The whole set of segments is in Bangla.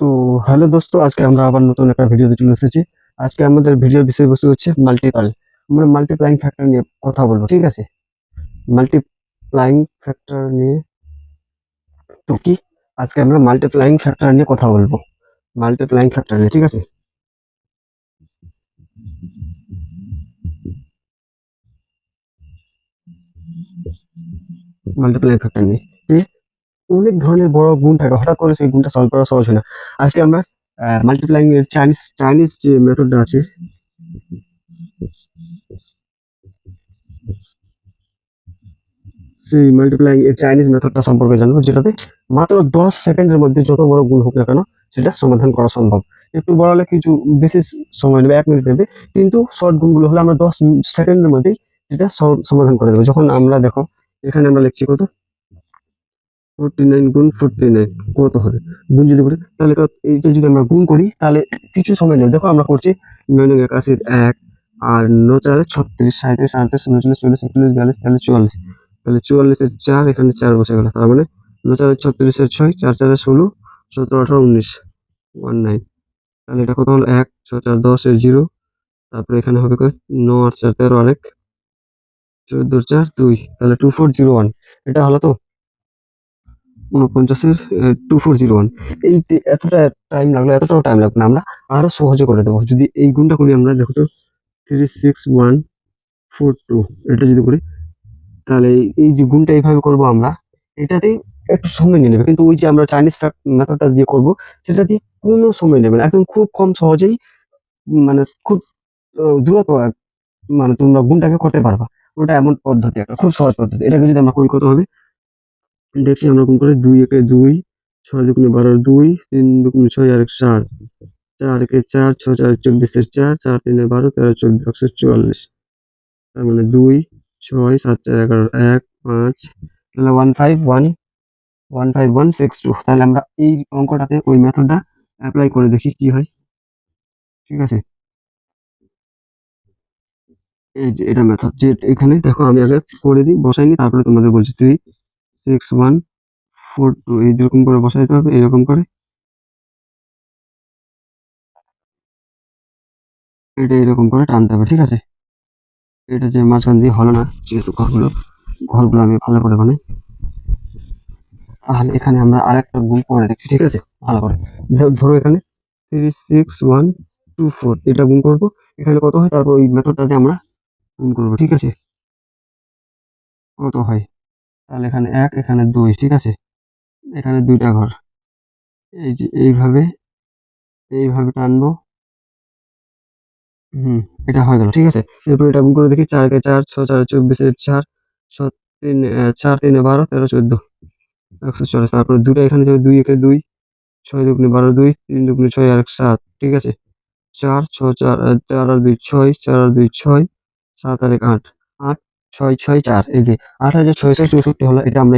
তো হ্যালো দোস্ত, আজকে আমরা আবার নতুন একটা ভিডিওতে চলে এসেছি। আজকে আমাদের ভিডিওর বিষয়বস্তু হচ্ছে মাল্টিপাল আমরা মাল্টিপ্লাইং ফ্যাক্টর নিয়ে কথা বলব, ঠিক আছে? মাল্টিপ্লাইং ফ্যাক্টর নিয়ে তো কি? আজকে আমরা মাল্টিপ্লাইং ফ্যাক্টর নিয়ে কথা বলব। মাল্টিপ্লাইং ফ্যাক্টর নিয়ে, ঠিক আছে? মাল্টিপ্লাইং ফ্যাক্টর নিয়ে। অনেক ধরনের বড় গুণ থাকে। হঠাৎ করে সেই গুণটা সলভ করা সহজ হয় না। আজকে আমরা মাল্টিপ্লাইং এর চাইনিজ চাইনিজ যে মেথডটা আছে, সেই মাল্টিপ্লাইং এর চাইনিজ মেথডটা সম্পর্কে জানব, যেটাতে মাত্র দশ সেকেন্ডের মধ্যে যত বড় গুণ হোক না কেন, সেটা সমাধান করা সম্ভব। একটু বড় হলে কিছু বেশি সময় নেবে, এক মিনিট নেবে, কিন্তু শর্ট গুণগুলো হলে আমরা দশ সেকেন্ডের মধ্যেই সেটা সমাধান করে দেবো। যখন আমরা, দেখো, এখানে আমরা লিখছি কত? ফোরটি নাইন গুণ ফোরটি নাইন, কত হবে? গুণ যদি করি, তাহলে এইটা যদি আমরা গুণ করি, তাহলে কিছু সময় নেবে দেখো, আমরা করছি নয় নয় একাশির এক, আর ন চারে ছত্রিশ সাঁত্রিশ আটত্রিশ উনচল্লিশ চল্লিশ, একচল্লিশ, বিয়াল্লিশ, তেতাল্লিশ, চুয়াল্লিশ। তাহলে চুয়াল্লিশের চার, এখানে চার বসে গেল। তার মানে ন চারে ছত্রিশের ছয়, চার চারে ষোলো, সতেরো, আঠারো, উনিশ ওয়ান নাইন তাহলে এটা কত হলো? এক ছ চার দশের জিরো। তারপরে এখানে হবে ন আট চার তেরো, আরেক। চোদ্দ চার, দুই। তাহলে টু ফোর জিরো ওয়ান এটা হলো তো? উনপঞ্চাশের টু ফোর জিরো ওয়ান এই এতটা টাইম লাগল, এতটাও টাইম লাগবে না। আমরা আরও সহজে করে দেবো। যদি এই গুণটা করি আমরা, দেখো তো three six one four two এটা যদি করি, তাহলে এই- যে গুণটা এইভাবে করব আমরা এটাতেই একটু সময় নিয়ে নেবে। কিন্তু ওই যে আমরা চাইনিজ মেথডটা দিয়ে করব, সেটা দিয়ে কোনো সময় নেবে না। একদম খুব কম সহজেই মানে খুব দ্রুত মানে তোমরা গুণটাকে করতে পারবা। ওটা এমন পদ্ধতি একটা, খুব সহজ পদ্ধতি। এটাকে যদি আমরা করি কত হবে? দেখছি আমরা কোন করে দুই একে দুই, ছয় দুগুণে বারোর দুই, তিন দুগুণে ছয় আর এক সাত, চার একে চার, ছয় চার চব্বিশের চার চার তিনে বারো, তেরো চোদ্দ, একশো চুয়াল্লিশ। তার মানে দুই, ছয়, সাত চার এগারো এক, পাঁচ, তাহলে one five one one five one six two তাহলে আমরা এই অঙ্কটাতে ওই মেথডটা অ্যাপ্লাই করে দেখি কি হয়। ঠিক আছে? এই যে এটা মেথড যে এখানে দেখো আমি আগে করে দিই বসাইনি তারপরে তোমাদের বলছি। Three six one four two এইরকম করে বসা বসাইতে হবে, এরকম করে। এটা এরকম করে টানতে হবে, ঠিক আছে? এটা যে মাঝখান দিয়ে হলো না, যেহেতু ঘরগুলো ঘরগুলো আমি ভালো করে বানাই তাহলে এখানে আমরা আরেকটা গুণ করে দেখছি, ঠিক আছে? ভালো করে। ধরো এখানে three six one two four এটা গুণ করব। এখানে কত হয়? তারপর ওই মেথডটাতে আমরা গুণ করব, ঠিক আছে? কত হয়? তাহলে এখানে এক, এখানে দুই, ঠিক আছে? এখানে দুইটা ঘর। এই যে এইভাবে এইভাবে টানবো। হুম, এটা হয়ে গেল, ঠিক আছে? এরপর এটা গুণ করে দেখি, চার কে চার, ছ, চার চব্বিশের চার, ছ, তিন চার, তিনে বারো, তেরো, চোদ্দ। একশো চল্লিশ, তারপরে দুটো এখানে যাবে, দুই, একে দুই, ছয় দুগুণে বারো, দুই, তিন দুগুণে ছয়, আর এক, সাত, ঠিক আছে? চার, ছ, চার চার আর দুই, ছয়, চার আর দুই, ছয়, সাত আর এক, আট। আট ছয় ছয় চার, এই যে আট হাজার ছয়শো চৌষট্টি হলো, এটা আমরা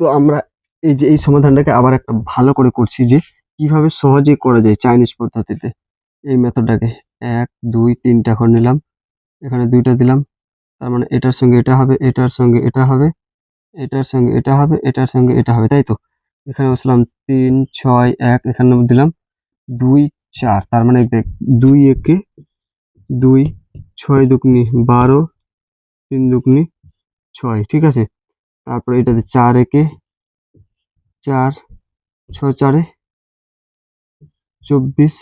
তো আমরা এই যে এই সমাধানটাকে আবার একটা ভালো করে করছি যে কীভাবে সহজে করা যায় চাইনিজ পদ্ধতিতে। এই মেথডটাকে এক, দুই, তিনটা করে নিলাম। এখানে দুইটা দিলাম। তার মানে এটার সঙ্গে এটা হবে, এটার সঙ্গে এটা হবে, এটার সঙ্গে এটা হবে, এটার সঙ্গে এটা হবে, তাই তো? এখানে বসলাম তিন, ছয়, এক এখানে দিলাম। দুই, চার, তার মানে দেখ, দুই একে দুই ছয় দুগুনি বারো, তিন দুগুনি ছয়, ঠিক আছে? তারপরে এটাতে চার একে চার, ছয় চারে চব্বিশ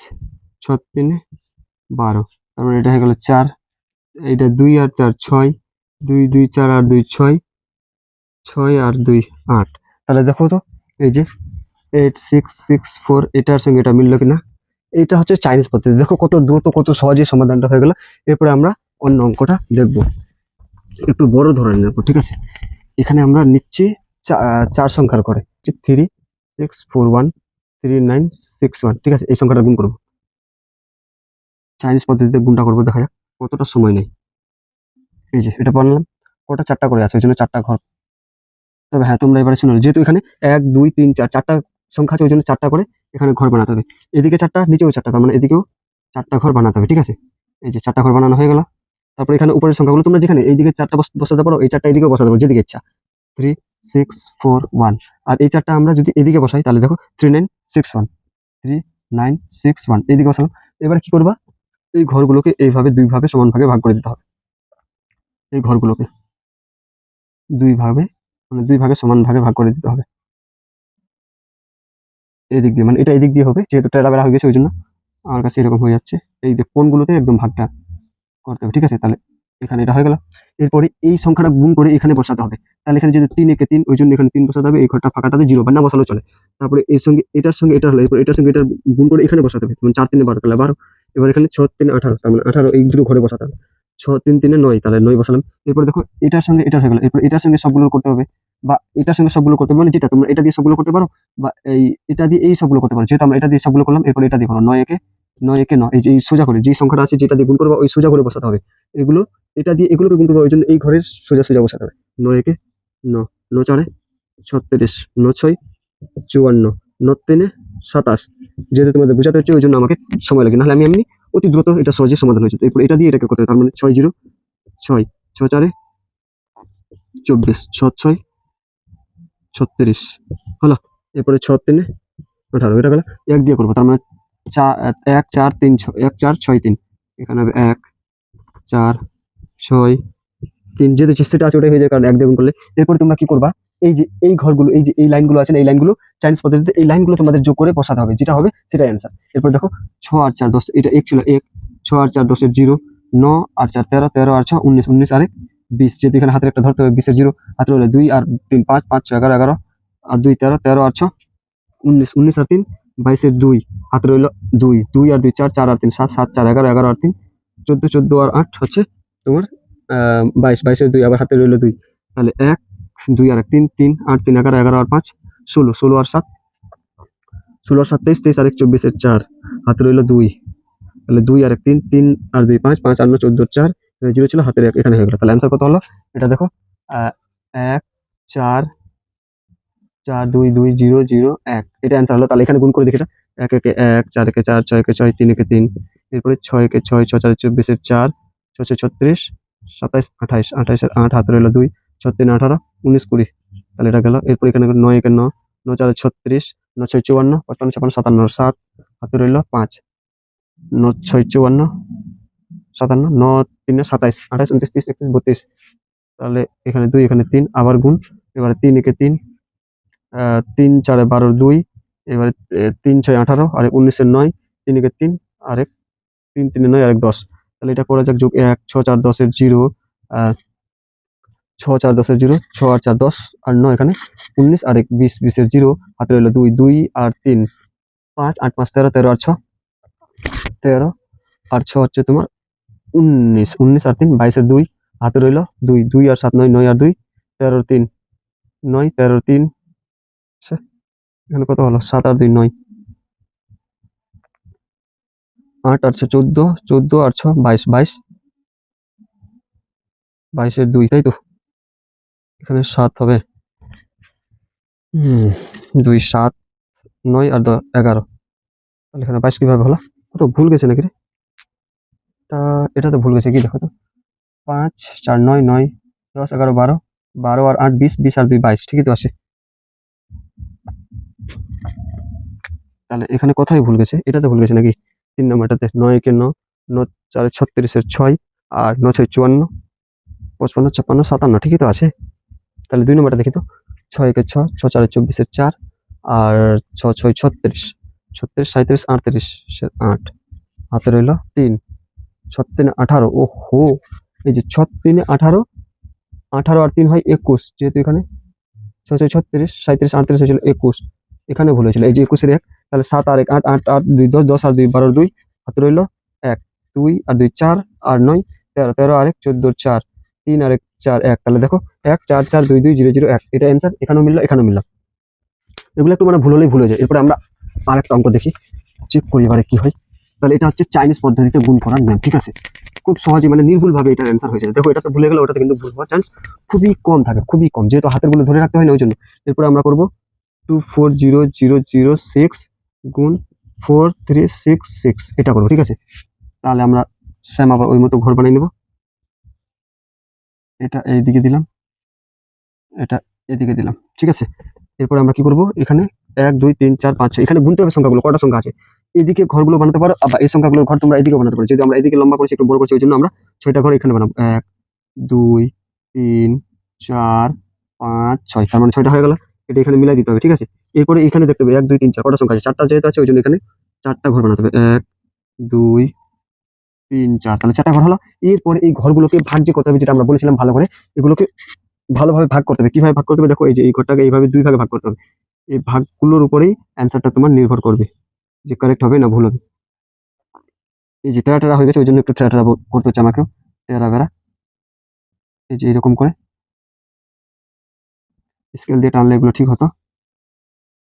ছ তিনে বারো। তার মানে এটা হয়ে গেল চার। এইটা দুই আর চার ছয়, দুই দুই চার আর দুই ছয় ছয় আর দুই আট। তাহলে দেখো তো, এই যে এইট সিক্স সিক্স ফোর এটার সঙ্গে এটা মিললো কিনা? এটা হচ্ছে চাইনিজ পদ্ধতি। দেখো কত দ্রুত, কত সহজে সমাধানটা হয়ে গেল। এরপরে আমরা অন্য অঙ্কটা দেখব। একটু বড় ধরনের নেব, ঠিক আছে? এখানে আমরা নিচ্ছি চার সংখ্যার করে। Three six four one three nine six one ঠিক আছে? এই সংখ্যাটা গুণ করব। চাইনিজ পদ্ধতিতে গুণটা করব, দেখা যাক। কতটা সময় নেই। এই যে, এটা বানালাম কটা চারটা করে আছে, ওই জন্য চারটা ঘর। তবে হ্যাঁ তোমরা এবারে শুনো, যেহেতু এখানে এক, দুই, তিন, চার, চারটা সংখ্যা আছে, ওই জন্য চারটা করে এখানে ঘর বানাতে হবে। এদিকে চারটা, নিচেও চারটা, তার মানে এদিকেও চারটা ঘর বানাতে হবে, ঠিক আছে? এই যে চারটা ঘর বানানো হয়ে গেল। তারপর এখানে উপরের সংখ্যাগুলো তোমরা যেখানে, এইদিকে চারটা বস- বসাতে পারো, এই চারটা এদিকেও বসাতে পারো, যেদিকে ইচ্ছা। থ্রি সিক্স ফোর ওয়ান আর এই চারটা আমরা যদি এদিকে বসাই, তাহলে দেখো three nine six one three nine six one এইদিকে বসালাম। এবার কি করবা? এই ঘরগুলোকে এইভাবে দুই ভাবে সমান ভাগে ভাগ করে দিতে হবে। এই ঘরগুলোকে দুই ভাবে মানে দুই ভাগে সমান ভাগে ভাগ করে দিতে হবে। এই দিক দিয়ে মানে এটা এই দিক দিয়ে হবে, যেহেতু টেরা বেড়া হয়ে গেছে ওই জন্য আমার কাছে এরকম হয়ে যাচ্ছে। এই যে কোনগুলোতে একদম ভাগটা করতে হবে, ঠিক আছে? তাহলে এখানে এটা হয়ে গেল। এরপরে এই সংখ্যাটা গুণ করে এখানে বসাতে হবে। তাহলে এখানে যদি তিন একে তিন ওই জন্য এখানে তিন বসাতে হবে, এই ঘরটা ফাঁকাটাতে জিরো বা না বসালেও চলে। তারপরে এর সঙ্গে, এটার সঙ্গে এটা হলো, এরপর এটার সঙ্গে এটার গুণ করে এখানে বসাতে হবে। মানে চার, তিনে, বারো, তাহলে বারো। এবার এখানে ছ তিন, আঠারো, তার মানে আঠারো, এই দুটো ঘরে বসাতে হবে। ছ তিন, তিনে নয়, তাহলে নয় বসালাম। এরপর দেখো, এটার সঙ্গে এটা হয়ে গেল। এরপর এটার সঙ্গে সবগুলো করতে হবে। বা এটার সঙ্গে সবগুলো করতে হবে মানে যেটা তোমরা এটা দিয়ে সবগুলো করতে পারো, বা এই এটা দিয়ে এই সবগুলো করতে পারো, যেহেতু আমরা এটা দিয়ে সবগুলো করলাম, এরপর এটা দিয়ে করো, নয় একে নয় একে নয়, এই যে সোজা করে যে সংখ্যাটা আছে যেটা দিয়ে গুণ করব, ওই সোজা করে বসাতে হবে। এগুলো, এটা দিয়ে এগুলোকে গুণ করব, ওই জন্য এই ঘরের সোজা সোজা বসাতে হবে। নয় একে ন ন চারে ছত্রিশ ন ছয় চুয়ান্ন ন তিনে সাতাশ। যেহেতু তোমাদের বোঝাতে হচ্ছে, ওই জন্য আমাকে সময় লাগে, নাহলে আমি এমনি অতি দ্রুত এটা সহজে সমাধান হয়েছে এরপর এটা দিয়ে এটাকে করতে হবে, তার মানে ছয় জিরো, ছয় ছ চারে চব্বিশ ছ ছয় ছত্রিশ। হলো, এরপরে ছ তিনে, আঠারো, এটা গেল এক দিয়ে করব, তার মানে চার, এক, চার, তিন ছ এক, চার, ছয়, তিন। এখানে হবে এক, চার, ছয়, তিন। যেহেতু চেষ্টাটা আছে ওটাই হয়ে যায়, কারণ এক দিয়ে করলে। এরপরে তোমরা কি করবা? এই যে, এই ঘরগুলো, এই যে, এই লাইনগুলো আছে এই লাইনগুলো চাইনিজ পদ্ধতিতে এই লাইনগুলো তোমাদের যোগ করে বসাতে হবে। যেটা হবে, সেটাই অ্যান্সার এরপর দেখো ছ আর চার দশ, এটা এক ছিল এক ছ আর চার দশের জিরো, ন আর চার তেরো তেরো আর ছ, উনিশ উনিশ আর এক বিশ, যেহেতু এখানে হাতের একটা ধরতে হবে, বিশের জিরো, হাতের হলে দুই আর তিন, পাঁচ পাঁচ ছ এগারো এগারো, আর দুই, তেরো তেরো আর ছ, উনিশ উনিশ আর তিন, বাইশের দুই হাতে রইল দুই দুই আর দুই, চার চার আর তিন, সাত সাত, চার, এগারো এগারো আর তিন, চোদ্দ চোদ্দ আর আট হচ্ছে তোমার বাইশ, বাইশের দুই, আবার হাতে রইল দুই, তাহলে এক, দুই আর এক, তিন তিন, আট, তিন, এগারো এগারো আর পাঁচ, ষোলো ষোলো আর সাত, ষোলো আর সাত, তেইশ তেইশ আর এক, চব্বিশের চার হাতে রইল দুই, তাহলে দুই আর এক, তিন তিন আর দুই, পাঁচ পাঁচ আর নয়, চোদ্দ, চার জিরো ছিল, হাতের এক এখানে হয়ে গেল। তাহলে অ্যান্সার কত হলো? এটা দেখো এক, চার চার, দুই দুই, জিরো জিরো, এক। এটা অ্যান্সার হলো, তাহলে এখানে গুণ করে দেখি এটা। এক, একে এক, চার, একে চার, ছয়, একে ছয়, তিন, একে তিন। এরপরে ছয়, একে ছয় ছ চার চব্বিশের চার ছ ছয়, ছত্রিশ, সাতাইশ, আঠাইশ আঠাইশের আট হাতে রইল দুই ছত্রিশ আঠারো, উনিশ, কুড়ি। তাহলে এটা গেল। এরপর এখানে নয়, একে ন ন, চার, ছত্রিশ, ন, ছয়, চুয়ান্ন, পঁচপান্ন, ছাপান্ন, সাতান্ন, সাত হাতে রইল পাঁচ, ন, ছয়, চুয়ান্ন সাতান্ন, ন, তিনে সাতাইশ, আঠাইশ, উনত্রিশ, তিরিশ, একত্রিশ, বত্রিশ। তাহলে এখানে দুই, এখানে তিন, আবার গুণ। এবারে তিন, একে তিন। তিন, চারে বারো, দুই। এবারে তিন, ছয়, আঠারো, আর এক উনিশের নয়, তিন, একে তিন, আর এক তিন, তিনে নয়, আর এক দশ। তাহলে এটা করা যাক, যোগ এক, ছ, চার, দশের জিরো ছ, চার, দশের জিরো, ছ, আর চার, দশ, আর নয় এখানে উনিশ, আর এক, বিশ, বিশের জিরো হাতে রইল দুই দুই, আর তিন। পাঁচ, আট, পাঁচ, তেরো তেরো, আর ছ। তেরো, আর ছ হচ্ছে তোমার উনিশ উনিশ আর তিন, বাইশের দুই, হাতে রইল দুই দুই আর সাত, নয় নয় আর দুই তেরোর তিন, নয় তেরোর তিন এখানে কত হলো? সাত আর দুই, নয়। আট ছ, চোদ্দ চোদ্দ ছ, বাইশ বাইশ। বাইশের দুই, তাই তো? এখানে সাত হবে। দুই, সাত, নয় আর দ- এগারো। তাহলে এখানে বাইশ কীভাবে হলো? কত ভুল গেছে নাকি রে? এটা এটা তো ভুল গেছে কি দেখো তো? পাঁচ, চার, নয় নয়, দশ, এগারো, বারো বারো আর আট, বিশ বিশ আর দুই, বাইশ, ঠিকই তো আছে। তাহলে এখানে কোথায় ভুল গেছে, এটাতে ভুল গেছে নাকি? তিন নম্বরটাতে নয় একে ন ন চারে ছত্রিশের ছয় আর ন ছয় চুয়ান্ন, পঁচপান্ন, ছাপ্পান্ন, সাতান্ন, ঠিকই তো আছে। তাহলে দুই নম্বরটা দেখি তো ছয় একে ছ ছ চারে চব্বিশের চার আর ছ ছয় ছত্রিশ ছত্রিশ সাঁত্রিশ আটত্রিশ আট, হাতে রইল তিন। ছত্রিনে আঠারো ও হো এই যে ছত্রিনে আঠারো আঠারো আর তিন হয় একুশ, যেহেতু এখানে ছ ছয় ছত্রিশ সাঁত্রিশ আটত্রিশ হয়েছিল একুশ, এখানে ভুল হয়েছিল, এই যে একুশের এক, তাহলে সাত আর এক, আট আট আট, দুই, দশ দশ আর দুই বারোর দুই, হাতে রইল এক, দুই আর দুই, চার আর নয়, তেরো তেরো আর এক চোদ্দোর চার, তিন আর এক, চার, এক, তাহলে দেখো এক, চার চার, দুই দুই, জিরো জিরো, এক, এটা অ্যান্সার এখানেও মিললো এখানেও মিললো। এগুলো একটু মানে ভুল হলেই ভুল হয়ে যায়, এরপরে আমরা আরেকটা অঙ্ক দেখি চেক করি এবারে কি হয়। তাহলে এটা হচ্ছে চাইনিজ পদ্ধতিতে গুণ করার নিয়ম, ঠিক আছে? খুব সহজে মানে নির্ভুলভাবে এটা অ্যান্সার হয়ে যায়। দেখো, এটা তো ভুলে গেলে ওটাতে কিন্তু ভুল হওয়ার চান্স খুবই কম থাকে, খুবই কম। যেহেতু হাতেরগুলো ধরে রাখতে হয় না ওই জন্য। এরপরে আমরা করব two four zero zero zero six গুণ ফোর থ্রি সিক্স সিক্স এটা করব, ঠিক আছে? তাহলে আমরা স্যাম আবার ওই মতো ঘর বানিয়ে নেব। এটা এই দিকে দিলাম, এটা এদিকে দিলাম, ঠিক আছে? এরপরে আমরা কি করব? এখানে এক, দুই, তিন, চার, পাঁচ এখানে গুনতে হবে সংখ্যাগুলো কটা সংখ্যা আছে? এদিকে ঘরগুলো বানাতে পারো, আবার এই সংখ্যাগুলোর ঘর তোমরা এদিকে বানাতে পারো। যদি আমরা এদিকে লম্বা করছি, একটু বড় করছি, ওই জন্য আমরা ছয়টা ঘর এখানে বানাবো। এক, দুই, তিন, চার, পাঁচ, ছয়। তার মানে ছয়টা হয়ে গেল। এটা এখানে মিলাই দিতে হবে, ঠিক আছে? এরপরে এখানে দেখতে হবে এক, দুই, তিন, চার, কটা সংখ্যা আছে। চারটা যেহেতু আছে, ওই জন্য এখানে চারটা ঘর বানাতে হবে। এক, দুই, তিন, চার। তাহলে চারটা ঘর হলো। এরপরে এই ঘরগুলোকে ভাগ যে করতে হবে, যেটা আমরা বলেছিলাম ভালো করে, এগুলোকে ভালোভাবে ভাগ করতে হবে। কীভাবে ভাগ করতে হবে? দেখো, এই যে এই ঘরটাকে এইভাবে দুই ভাগে ভাগ করতে হবে। এই ভাগগুলোর উপরেই অ্যান্সারটা তোমার নির্ভর করবে। যে কারেক্ট হবে না ভুল হবে। এই যে টেরা টেরা হয়ে গেছে, ওই জন্য একটু টেরা টেরা করতে হচ্ছে আমাকেও টেরা বেড়া এই যে এরকম করে। স্কেল দিয়ে টানলে এগুলো ঠিক হতো।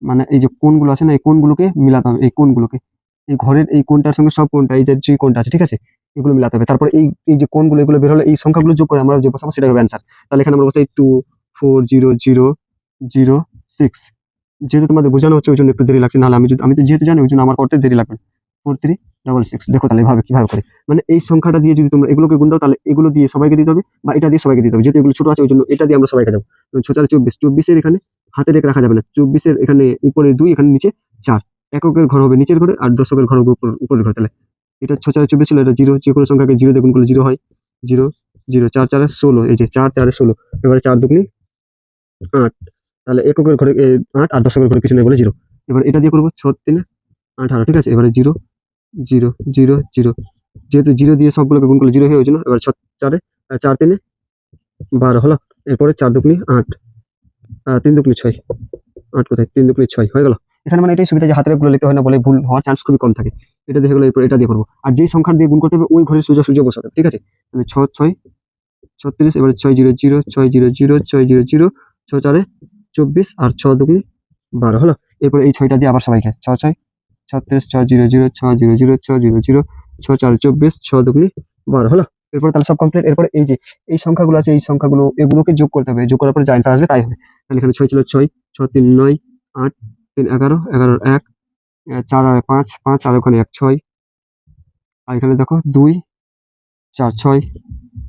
মানে এই যে কোনগুলো আছে না, এই কোনগুলোকে মিলাতে হবে, এই কোনগুলোকে? এই ঘরের এই কোনটার সঙ্গে সব কোনটা, এই যে যে কোনটা আছে, ঠিক আছে? এগুলো মিলাতে হবে। তারপরে এই এই যে কোনগুলো, এগুলো বের হলে এই সংখ্যাগুলো যোগ করে আমরা যে বসাবো সেটা হবে অ্যান্সার তাহলে এখানে আমরা বসাই two four zero zero zero six যেহেতু তোমাদের বোঝানো হচ্ছে ওই জন্য একটু দেরি লাগছে, নাহলে আমি যদি আমি তো যেহেতু জানি ওই জন্য আমার করতে দেরি লাগবে ফোর থ্রি ডাবল সিক্স দেখো তাহলে এভাবে কীভাবে করে। মানে এই সংখ্যাটা দিয়ে যদি তোমরা এগুলোকে গুণ দাও, তাহলে এগুলো দিয়ে সবাইকে দিতে হবে, বা এটা দিয়ে সবাইকে দিতে হবে। যেহেতু এগুলো ছোট আছে ওই জন্য এটা দিয়ে আমরা সবাইকে দেবো। ছ চার চব্বিশ। চব্বিশের এখানে হাতে রেখে রাখা যাবে না। চব্বিশের এখানে উপরে দুই, এখানে নিচে চার। এককের ঘর হবে নিচের ঘরে আর দশকের ঘর হবে উপর উপরের ঘরে। তাহলে এটা ছ চারে চব্বিশ ছিল এটা জিরো। যে কোনো সংখ্যাকে জিরো দেখুন করলে জিরো হয়। জিরো জিরো, চার, চারে ষোলো। এই যে চার, চারে ষোলো। এবারে চার দুগুনি আট। তাহলে এককের ঘরে আট আর দশকের ঘরে কিছু নেই বলে জিরো। এবার এটা দিয়ে করব ছ তিনে আঠারো ঠিক আছে? এবারে জিরো জিরো জিরো জিরো। যেহেতু জিরো দিয়ে সবগুলোকে গুণ করলে জিরো হয়ে জন্য এবার ছ চারে চার, তিনে বারো, হলো? এরপরে চার দুগুনি আট তিন দুগুনি ছয়। আট কোথায়? তিন দুগুনি ছয়, হয়ে গেল? এখানে মানে এটাই সুবিধা যে হাতেরগুলো লিখতে হয় না বলে ভুল হওয়ার চান্স খুবই কম থাকে। এটা দেখে গেলো, এরপর এটা দিয়ে করব। আর যেই সংখ্যা দিয়ে গুণ করতে হবে, ওই ঘরে সোজা সুযোগ বসাতে ঠিক আছে? তাহলে ছ ছয়, ছত্রিশ, এবারে ছয়, জিরো জিরো, ছয়, জিরো জিরো, ছয়, জিরো জিরো ছ চারে চব্বিশ আর ছ দুগুনি বারো, হলো? এরপর এই ছয়টা দিয়ে আবার সবাইকে ছ ছয় ছত্রিশ ছ জিরো জিরো, ছ জিরো জিরো, ছ জিরো জিরো, ছ চার চব্বিশ, ছ দুগুনি বারো, হলো? এরপর তাহলে সব কমপ্লিট এরপর এই যে, এই সংখ্যাগুলো আছে, এই সংখ্যাগুলো, এগুলোকে যোগ করতে হবে। যোগ করার পরে যা আসবে তাই হবে। তাহলে এখানে ছয় ছিল ছয়, ছ তিন নয়, আট, তিন এগারো এগারোর এক চার আর পাঁচ পাঁচ আর ওখানে এক, ছয়। আর এখানে দেখো দুই, চার, ছয়।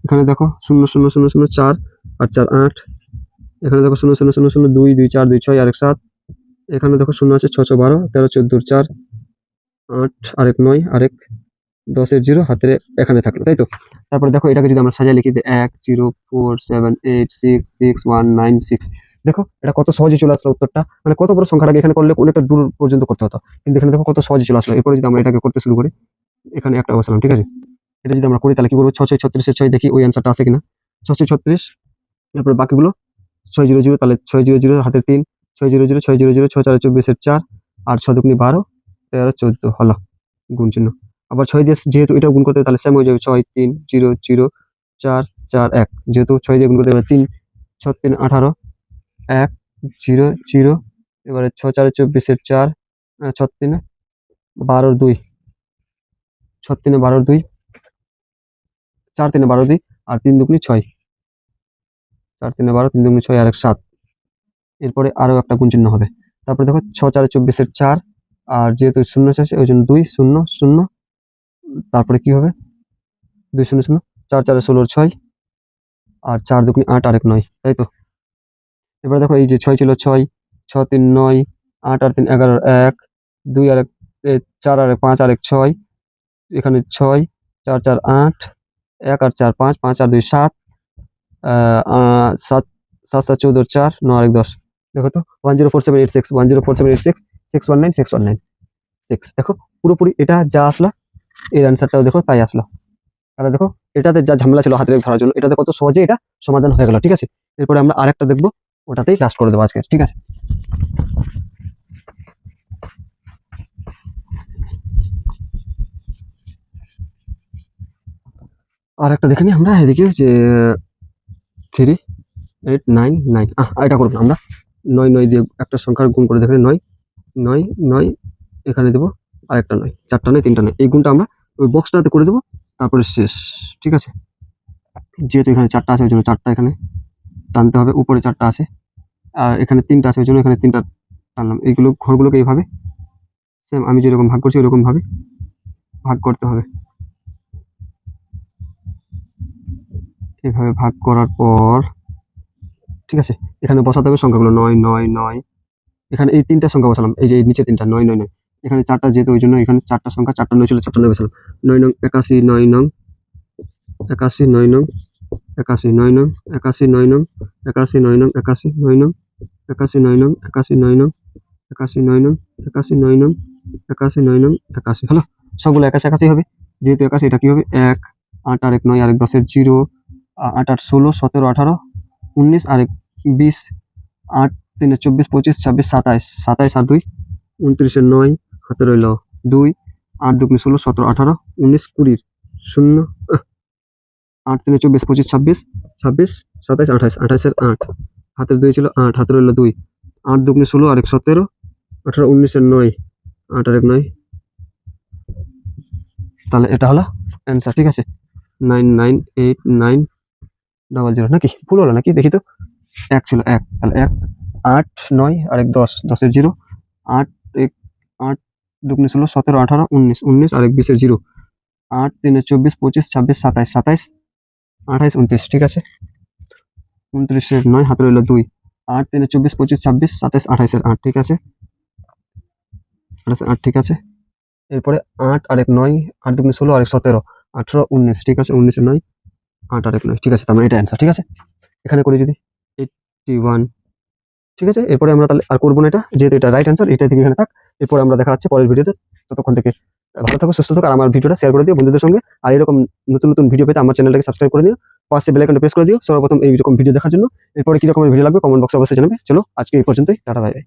এখানে দেখো শূন্য শূন্য শূন্য শূন্য, চার, আর চার, আট এখানে দেখো শূন্য শূন্য শূন্য শূন্য, দুই দুই, চার, দুই, ছয়, আরেক সাত। এখানে দেখো শূন্য আছে, ছ ছ, বারো, তেরো চোদ্দোর চার, আট, আরেক নয়, আরেক দশের জিরো, হাতের এখানে থাকল, তাই তো? তারপরে দেখো এটাকে যদি আমরা সাজায় লিখি এক, zero, four, seven, eight, six six, one, nine, six. দেখো এটা কত সহজে চলে আসলো উত্তরটা। মানে কত বড় সংখ্যাটাকে এখানে করলে অনেকটা দূর পর্যন্ত করতে হতো। কিন্তু এখানে দেখো কত সহজে চলে আসলো। এরপরে যদি আমরা এটাকে করতে শুরু করি, এখানে একটা বসালাম, ঠিক আছে? এটা যদি আমরা করি, তাহলে কি করব ছয়, ছত্রিশের ছয় দেখি ওই অ্যান্সারটা আছে কিনা। ছ, ছয়, ছত্রিশ, তারপরে বাকিগুলো ছয় জিরো জিরো তাহলে ছয় জিরো জিরো হাতে তিন ছয় জিরো জিরো ছয় জিরো জিরো ছয় চার চব্বিশের চার আর ছ দুগুনি বারো তেরো চোদ্দ হলো গুণ চিহ্ন। আবার ছয় দিয়ে যেহেতু এটা গুণ করতে তাহলে সেম হয়ে যাবে ছয় তিন জিরো জিরো চার চার এক। যেহেতু ছয় দিয়ে গুণ করতে হবে তিন ছ তিন আঠারো এক জিরো জিরো এবারে ছ চার চব্বিশের চার আহ, ছ তিন বারোর দুই ছ তিনে বারোর দুই চার তিনে বারো দুই আর তিন দুগুনি ছয়। চার তিনে বারো, তিন দুগুনি ছয় আর এক সাত। এরপরে আরও একটা গুণ চিহ্ন হবে। তারপরে দেখো ছ, চারে চব্বিশের চার, আর যেহেতু শূন্য শেষে ওই জন্য দুই, শূন্য শূন্য। তারপরে কি হবে? দুই, শূন্য শূন্য। চার, চারে ষোলোর ছয়, আর চার দুগুনি আট আর এক নয়। তাই তো? এবার দেখো এই যে ছয় ছিল ছয়, ছ, তিন, নয়, আট আর তিন, এগারো, এক, দুই আর এক চার আর এক পাঁচ আর এক ছয়। এখানে ছয়, চার চার, আট, এক আর চার, পাঁচ পাঁচ আর দুই, সাত সাত সাত সাত, চৌদ্দ, চার, ন এক দশ। দেখো তো one zero four seven eight six one zero four seven eight six six one nine six one nine six দেখো, পুরোপুরি এটা যা আসলো, এর অ্যান্সারটাও দেখো, তাই আসলো। তাহলে দেখো, এটাতে যা ঝামেলা ছিল হাতের ধরার জন্য, এটাতে কত সহজে এটা সমাধান হয়ে গেল, ঠিক আছে? এরপরে আমরা আরেকটা দেখব, ওটাতেই লাস্ট করে দেবো আজকে, ঠিক আছে? আর একটা দেখে নিই আমরা, এদিকে যে থ্রি এইট নাইন নাইন আহ এটা করব আমরা। নয় নয় দিয়ে একটা সংখ্যার গুণ করে দেখে নিই, নয় নয় নয় এখানে দেবো আর একটা নয় চারটা নয় তিনটা নয়। এই গুণটা আমরা ওই বক্সটাতে করে দেবো তারপরে শেষ ঠিক আছে? যেহেতু এখানে চারটা আছে ওই জন্য চারটা এখানে টানতে হবে উপরে চারটা আছে আর এখানে তিনটা আছে ওই জন্য এখানে তিনটা টানলাম। এইগুলো ঘরগুলোকে এইভাবে সেম আমি যেরকম ভাগ করছি ওরকম ভাবে ভাগ করতে হবে। এভাবে ভাগ করার পর ঠিক আছে এখানে বসাতে হবে সংখ্যাগুলো নয় নয় নয় এখানে এই তিনটা সংখ্যা বসালাম এই যে নিচে তিনটা নয় নয় নয় এখানে চারটা যেহেতু ওই জন্য এখানে চারটা সংখ্যা চারটা নয় ছিল চারটা নয় বসালাম নয় নং একাশি নয় নং একাশি নয় নং একাশি নয় নং একাশি নয় নং একাশি নয় নং একাশি নয় নং একাশি নয় নং একাশি নয় নং একাশি নয় নং একাশি নয় নং একাশি নয় নং একাশি হলো সবগুলো একাশি একাশি হবে যেহেতু একাশি এটা কি হবে এক আট আর এক নয় আর এক দশের জিরো আট ষোলো, সতেরো, আঠারো, উনিশ, আর বিশ, আট, তিনে, চব্বিশ, পঁচিশ, ছাব্বিশ, সাতাইশ সাতাইশ আর দুই উনত্রিশের নয়, হাতে রইল দুই, আট দুগুণে ষোলো, সতেরো, আঠারো, উনিশ, কুড়ির শূন্য আট, তিনে, চব্বিশ, পঁচিশ, ছাব্বিশ ছাব্বিশ, সাতাইশ, আঠাইশ, আঠাইশের আট, হাতের দুই ছিল আট, হাতে রইল দুই, আট দুগুণে ষোলো, আর এক, সতেরো, আঠারো, উনিশের নয়, আট, আর এক, নয়। তাহলে এটা হলো অ্যান্সার ঠিক আছে? Nine nine eight nine double zero নাকি? ভুল হলো নাকি? দেখি তো। এক ছিল এক, তাহলে এক, আট, নয়, আর এক দশ, দশের জিরো, আট, এক, আট, দুগুণে ষোলো, সতেরো, আঠারো, উনিশ উনিশ, আর এক বিশের জিরো। আট, তিনে চব্বিশ, পঁচিশ, ছাব্বিশ, সাতাইশ সাতাইশ, আঠাইশ, উনত্রিশ, ঠিক আছে? উনত্রিশের নয় হাতে রইল দুই। আট, তিনে চব্বিশ, পঁচিশ, ছাব্বিশ, সাতাইশ, আঠাইশের আট, ঠিক আছে? আঠাশ আট, ঠিক আছে? এরপরে আট, আর এক নয়, আট দুগুণে ষোলো, আর এক সতেরো, আঠারো, উনিশ, ঠিক আছে? উনিশের নয় আট এক নয় ঠিক আছে? তার মানে এটা অ্যান্সার ঠিক আছে? এখানে করি যদি এইটটি ওয়ান ঠিক আছে? এরপরে আমরা তাহলে আর করব না এটা, যেহেতু এটা রাইট অ্যান্সার এটা থেকে এখানে থাক। এরপরে আমরা দেখা যাচ্ছে পরের ভিডিওতে। ততক্ষণ থেকে ভালো থাকো, সুস্থ থাকো, আর আমার ভিডিওটা শেয়ার করে দিও বন্ধুদের সঙ্গে। আর এরকম নতুন নতুন ভিডিও পেতে আমার চ্যানেলটাকে সাবস্ক্রাইব করে দিও। পাশে বেল আইকনটা প্রেস করে দিও। সর্বপ্রথম এইরকম ভিডিও দেখার জন্য। এরপরে কি রকমের ভিডিও লাগবে কমেন্ট বক্সে অবশ্যই জানাবে। চলো, আজকে এই পর্যন্তই। Tata bye bye